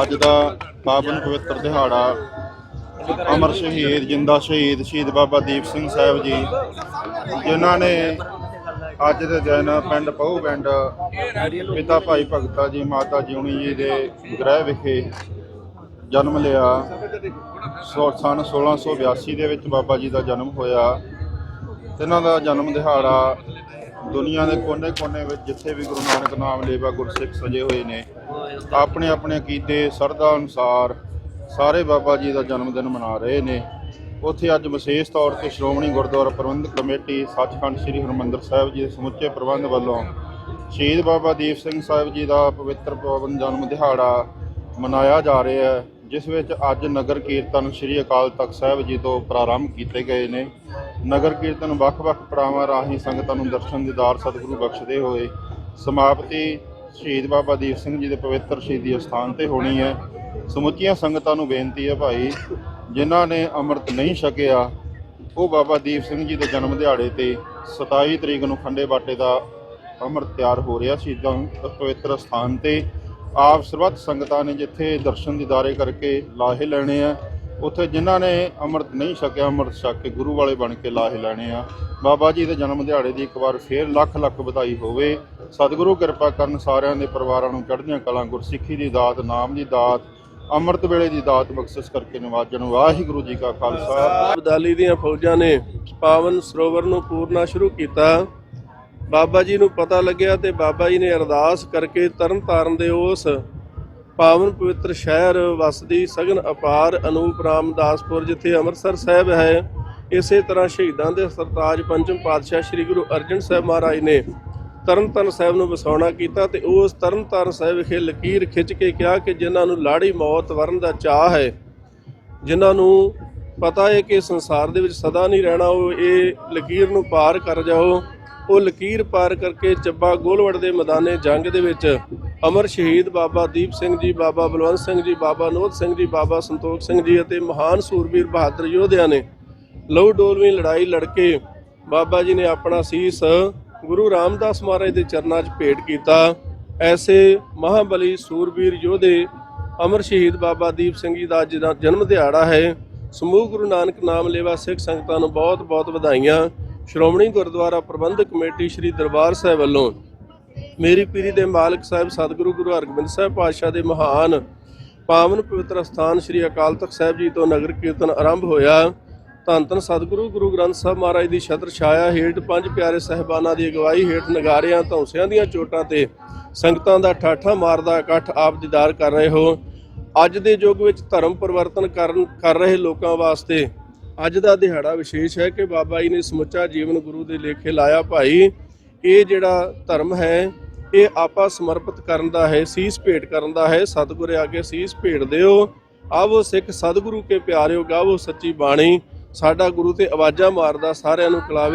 ਅੱਜ ਦਾ ਪਾਵਨ ਪਵਿੱਤਰ ਦਿਹਾੜਾ। ਅਮਰ ਸ਼ਹੀਦ, ਜਿੰਦਾ ਸ਼ਹੀਦ ਸ਼ਹੀਦ ਬਾਬਾ ਦੀਪ ਸਿੰਘ ਸਾਹਿਬ ਜੀ, ਜਿਨ੍ਹਾਂ ਨੇ ਅੱਜ ਦੇ ਦਿਨ ਪਿੰਡ ਪਹੂ ਪਿੰਡ ਪਿਤਾ ਭਾਈ ਭਗਤਾ ਜੀ, ਮਾਤਾ ਜਿਉਣੀ ਜੀ ਦੇ ਗ੍ਰਹਿ ਵਿਖੇ ਜਨਮ ਲਿਆ। ਸੋ ਸਨ 1682 ਦੇ ਵਿੱਚ ਬਾਬਾ ਜੀ ਦਾ ਜਨਮ ਹੋਇਆ। ਇਹਨਾਂ ਦਾ ਜਨਮ ਦਿਹਾੜਾ ਦੁਨੀਆ ਦੇ ਕੋਨੇ-ਕੋਨੇ ਵਿੱਚ ਜਿੱਥੇ ਵੀ ਗੁਰੂ ਨਾਨਕ ਨਾਮ ਲੇਵਾ ਗੁਰਸਿੱਖ ਸਜੇ ਹੋਏ ਨੇ ਆਪਣੇ ਆਪਣੇ ਕੀਤੇ ਸਰਦਾ ਅਨੁਸਾਰ ਸਾਰੇ ਬਾਬਾ ਜੀ ਦਾ ਜਨਮ ਦਿਨ ਮਨਾ ਰਹੇ ਨੇ। ਉੱਥੇ ਅੱਜ ਵਿਸ਼ੇਸ਼ ਤੌਰ ਤੇ ਸ਼੍ਰੋਮਣੀ ਗੁਰਦੁਆਰਾ ਪ੍ਰਬੰਧਕ ਕਮੇਟੀ ਸੱਚਖੰਡ ਸ੍ਰੀ ਹਰਿਮੰਦਰ ਸਾਹਿਬ ਜੀ ਦੇ ਸਮੁੱਚੇ ਪ੍ਰਬੰਧ ਵੱਲੋਂ ਸ਼ਹੀਦ ਬਾਬਾ ਦੀਪ ਸਿੰਘ ਸਾਹਿਬ ਜੀ ਦਾ ਪਵਿੱਤਰ ਪਾਵਨ ਜਨਮ ਦਿਹਾੜਾ ਮਨਾਇਆ ਜਾ ਰਿਹਾ ਹੈ। ਜਿਸ ਵਿੱਚ ਅੱਜ ਨਗਰ ਕੀਰਤਨ ਸ੍ਰੀ ਅਕਾਲ ਤਖਤ ਸਾਹਿਬ ਜੀ ਤੋਂ ਪ੍ਰਾਰੰਭ ਕੀਤੇ ਗਏ ਨੇ। ਨਗਰ ਕੀਰਤਨ ਵੱਖ-ਵੱਖ ਪੜਾਵਾਂ ਰਾਹੀਂ ਸੰਗਤਾਂ ਨੂੰ ਦਰਸ਼ਨ ਦੀਦਾਰ ਸਤਿਗੁਰੂ ਬਖਸ਼ਦੇ ਹੋਏ ਸਮਾਪਤੀ ਸ਼ਹੀਦ ਬਾਬਾ ਦੀਪ ਸਿੰਘ ਜੀ ਦੇ ਪਵਿੱਤਰ ਸ਼ਹੀਦੀ ਅਸਥਾਨ ਤੇ ਹੋਣੀ ਹੈ। ਸਮੁੱਚੀਆਂ ਸੰਗਤਾਂ ਨੂੰ ਬੇਨਤੀ ਹੈ ਭਾਈ, ਜਿਨ੍ਹਾਂ ਨੇ ਅੰਮ੍ਰਿਤ ਨਹੀਂ ਛਕਿਆ, ਉਹ ਬਾਬਾ ਦੀਪ ਸਿੰਘ ਜੀ ਦੇ ਜਨਮ ਦਿਹਾੜੇ ਤੇ 27 ਤਰੀਕ ਨੂੰ ਖੰਡੇ ਬਾਟੇ ਦਾ ਅੰਮ੍ਰਿਤ ਤਿਆਰ ਹੋ ਰਿਹਾ ਸ਼ਹੀਦਾਂ ਪਵਿੱਤਰ ਸਥਾਨ ਤੇ ਆਪ ਸਰਬੱਤ ਸੰਗਤਾਂ ਨੇ ਜਿੱਥੇ ਦਰਸ਼ਨ ਦੀਦਾਰੇ ਕਰਕੇ ਲਾਹੇ ਲੈਣੇ ਆ ਉੱਥੇ ਜਿਨ੍ਹਾਂ ਨੇ ਅੰਮ੍ਰਿਤ ਨਹੀਂ ਛਕਿਆ ਅੰਮ੍ਰਿਤ ਛਕ ਕੇ ਗੁਰੂ ਵਾਲੇ ਬਣ ਕੇ ਲਾਹੇ ਲੈਣੇ ਆ ਬਾਬਾ ਜੀ ਦੇ ਜਨਮ ਦਿਹਾੜੇ ਦੀ ਇੱਕ ਵਾਰ ਫੇਰ ਲੱਖ ਲੱਖ ਵਧਾਈ ਹੋਵੇ ਸਤਿਗੁਰੂ ਕਿਰਪਾ ਕਰਨ ਸਾਰਿਆਂ ਦੇ ਪਰਿਵਾਰਾਂ ਨੂੰ ਚੜ੍ਹਦੀਆਂ ਕਲਾਂ ਗੁਰਸਿੱਖੀ ਦੀ ਦਾਤ ਨਾਮ ਦੀ ਦਾਤ ਅੰਮ੍ਰਿਤ ਵੇਲੇ ਦੀ ਦਾਤ ਬਖਸ਼ਿਸ਼ ਕਰਕੇ ਨਿਵਾਜਣ ਵਾਹਿਗੁਰੂ ਜੀ ਕਾ ਖਾਲਸਾ ਅਬਦਾਲੀ ਦੀਆਂ ਫੌਜਾਂ ਨੇ ਪਾਵਨ ਸਰੋਵਰ ਨੂੰ ਪੂਰਨਾ ਸ਼ੁਰੂ ਕੀਤਾ ਬਾਬਾ ਜੀ ਨੂੰ ਪਤਾ ਲੱਗਿਆ ਤੇ ਬਾਬਾ ਜੀ ਨੇ ਅਰਦਾਸ ਕਰਕੇ ਤਰਨਤਾਰਨ ਦੇ ਉਸ ਪਾਵਨ ਪਵਿੱਤਰ ਸ਼ਹਿਰ ਵਸਦੀ ਸਗਨ ਅਪਾਰ ਅਨੂਪ ਰਾਮਦਾਸਪੁਰ, ਜਿੱਥੇ ਅੰਮ੍ਰਿਤਸਰ ਸਾਹਿਬ ਹੈ, ਇਸੇ ਤਰ੍ਹਾਂ ਸ਼ਹੀਦਾਂ ਦੇ ਸਰਤਾਜ ਪੰਚਮ ਪਾਤਸ਼ਾਹ ਸ੍ਰੀ ਗੁਰੂ ਅਰਜਨ ਸਾਹਿਬ ਮਹਾਰਾਜ ਨੇ ਤਰਨਤਾਰਨ ਸਾਹਿਬ ਨੂੰ ਵਸਾਉਣਾ ਕੀਤਾ ਤੇ ਉਸ ਤਰਨਤਾਰਨ ਸਾਹਿਬ ਵਿਖੇ ਲਕੀਰ ਖਿੱਚ ਕੇ ਕਿਹਾ ਕਿ ਜਿਨ੍ਹਾਂ ਨੂੰ ਲਾੜੀ ਮੌਤ ਵਰਨ ਦਾ ਚਾਹ ਹੈ, ਜਿਨ੍ਹਾਂ ਨੂੰ ਪਤਾ ਹੈ ਕਿ ਸੰਸਾਰ ਦੇ ਵਿੱਚ ਸਦਾ ਨਹੀਂ ਰਹਿਣਾ, ਉਹ ਇਹ ਲਕੀਰ ਨੂੰ ਪਾਰ ਕਰ ਜਾਓ। ਉਹ ਲਕੀਰ ਪਾਰ ਕਰਕੇ ਚੱਬਾ ਗੋਲਵੜ ਦੇ ਮੈਦਾਨੇ ਜੰਗ ਦੇ ਵਿੱਚ ਅਮਰ ਸ਼ਹੀਦ ਬਾਬਾ ਦੀਪ ਸਿੰਘ ਜੀ, ਬਾਬਾ ਬਲਵੰਤ ਸਿੰਘ ਜੀ, ਬਾਬਾ ਨੋਦ ਸਿੰਘ ਜੀ, ਬਾਬਾ ਸੰਤੋਖ ਸਿੰਘ ਜੀ ਅਤੇ ਮਹਾਨ ਸੂਰਬੀਰ ਬਹਾਦਰ ਯੋਧਿਆਂ ਨੇ ਲਹੂ ਡੋਲਵੀਂ ਲੜਾਈ ਲੜ ਕੇ ਬਾਬਾ ਜੀ ਨੇ ਆਪਣਾ ਸੀਸ ਗੁਰੂ ਰਾਮਦਾਸ ਮਹਾਰਾਜ ਦੇ ਚਰਨਾਂ 'ਚ ਭੇਟ ਕੀਤਾ। ਐਸੇ ਮਹਾਬਲੀ ਸੂਰਬੀਰ ਯੋਧੇ ਅਮਰ ਸ਼ਹੀਦ ਬਾਬਾ ਦੀਪ ਸਿੰਘ ਜੀ ਦਾ ਅੱਜ ਜਨਮ ਦਿਹਾੜਾ ਹੈ। ਸਮੂਹ ਗੁਰੂ ਨਾਨਕ ਨਾਮ ਲੇਵਾ ਸਿੱਖ ਸੰਗਤਾਂ ਨੂੰ ਬਹੁਤ ਬਹੁਤ ਵਧਾਈਆਂ। ਸ਼੍ਰੋਮਣੀ ਗੁਰਦੁਆਰਾ ਪ੍ਰਬੰਧਕ ਕਮੇਟੀ ਸ੍ਰੀ ਦਰਬਾਰ ਸਾਹਿਬ ਵੱਲੋਂ ਮੇਰੀ ਪੀਰੀ ਦੇ ਮਾਲਕ ਸਾਹਿਬ ਸਤਿਗੁਰੂ ਗੁਰੂ ਹਰਗੋਬਿੰਦ ਸਾਹਿਬ ਪਾਤਸ਼ਾਹ ਦੇ ਮਹਾਨ ਪਾਵਨ ਪਵਿੱਤਰ ਸਥਾਨ ਸ੍ਰੀ ਅਕਾਲ ਤਖਤ ਸਾਹਿਬ ਜੀ ਤੋਂ ਨਗਰ ਕੀਰਤਨ ਆਰੰਭ ਹੋਇਆ। ਧੰਨ ਧੰਨ ਸਤਿਗੁਰੂ, ਗੁਰੂ ਗ੍ਰੰਥ ਸਾਹਿਬ ਮਹਾਰਾਜ ਦੀ ਛਤਰ ਛਾਇਆ ਹੇਠ ਪੰਜ ਪਿਆਰੇ ਸਹਿਬਾਨਾਂ ਦੀ ਅਗਵਾਈ ਹੇਠ ਨਗਾਰਿਆਂ, ਧੌਂਸਿਆਂ ਦੀਆਂ ਚੋਟਾਂ ਤੇ ਸੰਗਤਾਂ ਦਾ ਠਾਠਾ ਮਾਰਦਾ ਇਕੱਠ ਆਪ ਦੀਦਾਰ ਕਰ ਰਹੇ ਹੋ। ਅੱਜ ਦੇ ਯੁੱਗ ਵਿੱਚ ਧਰਮ ਪਰਿਵਰਤਨ ਕਰਨ, ਕਰ ਰਹੇ ਲੋਕਾਂ ਵਾਸਤੇ ਅੱਜ ਦਾ ਦਿਹਾੜਾ ਵਿਸ਼ੇਸ਼ ਹੈ ਕਿ ਬਾਬਾ ਜੀ ਨੇ ਸਮੁੱਚਾ ਜੀਵਨ ਗੁਰੂ ਦੇ ਲੇਖੇ ਲਾਇਆ ਭਾਈ। ਇਹ ਜਿਹੜਾ ਧਰਮ ਹੈ, ਇਹ ਆਪਾ ਸਮਰਪਿਤ ਕਰਨ ਦਾ ਹੈ, ਸੀਸ ਭੇਟ ਕਰਨ ਦਾ ਹੈ। ਸਤਿਗੁਰ ਆਗੇ ਸੀਸ ਭੇਟ ਦਿਓ। ਆਵੋ ਸਿੱਖ ਸਤਿਗੁਰੂ ਕੇ ਪਿਆਰਿਓ, ਗਾਵੋ ਸੱਚੀ ਬਾਣੀ। ਸਾਡਾ ਗੁਰੂ ਤੇ ਆਵਾਜ਼ਾਂ ਮਾਰਦਾ, ਸਾਰਿਆਂ ਨੂੰ ਕਲਾਵੇ।